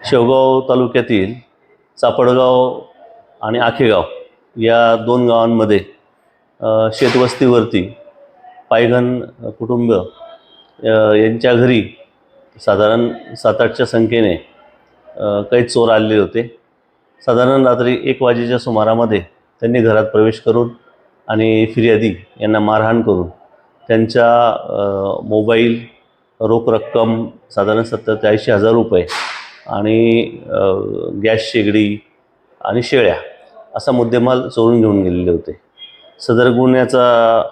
शेवगाव तालुक्यातील चापडगाव आणि आखेगाव या दोन गावांमध्ये शेतवस्तीवरती पायघन कुटुंब यांच्या घरी साधारण सात आठच्या संख्येने काही चोर आलेले होते. साधारण रात्री एक वाजेच्या सुमारामध्ये त्यांनी घरात प्रवेश करून आणि फिर्यादी यांना मारहाण करून त्यांच्या मोबाईल रोख रक्कम साधारण सत्तर ते ऐंशी हजार रुपये आणि गॅस शेगडी आणि शेळ्या असा मुद्देमाल चोरून घेऊन गेलेले होते. सदर गुन्ह्याचा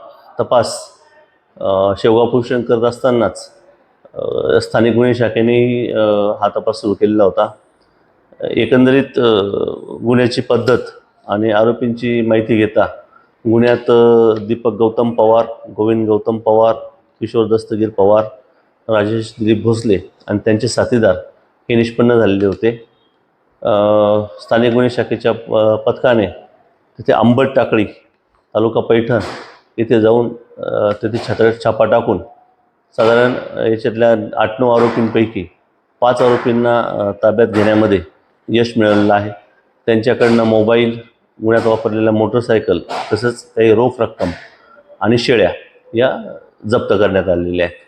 तपास अ, शेवगाव करत असतानाच स्थानिक गुन्हे शाखेने हा तपास सुरू केलेला होता. एकंदरीत गुन्ह्याची पद्धत आणि आरोपींची माहिती घेता गुन्ह्यात दीपक गौतम पवार गोविंद गौतम पवार किशोर दस्तगीर पवार राजेश दिलीप भोसले आणि त्यांचे साथीदार हे निष्पन्न झालेले होते. स्थानिक गुन्हे शाखेच्या प- पथकाने तिथे आंबट टाकळी तालुका पैठण इथे जाऊन तिथे छात्र छापा टाकून साधारण याच्यातल्या आठ नऊ आरोपींपैकी पाच आरोपींना ताब्यात घेण्यामध्ये यश मिळालेलं आहे. त्यांच्याकडनं मोबाईल गुन्ह्यात वापरलेल्या मोटरसायकल तसंच काही रोख रक्कम आणि शेळ्या या जप्त करण्यात आलेल्या आहेत.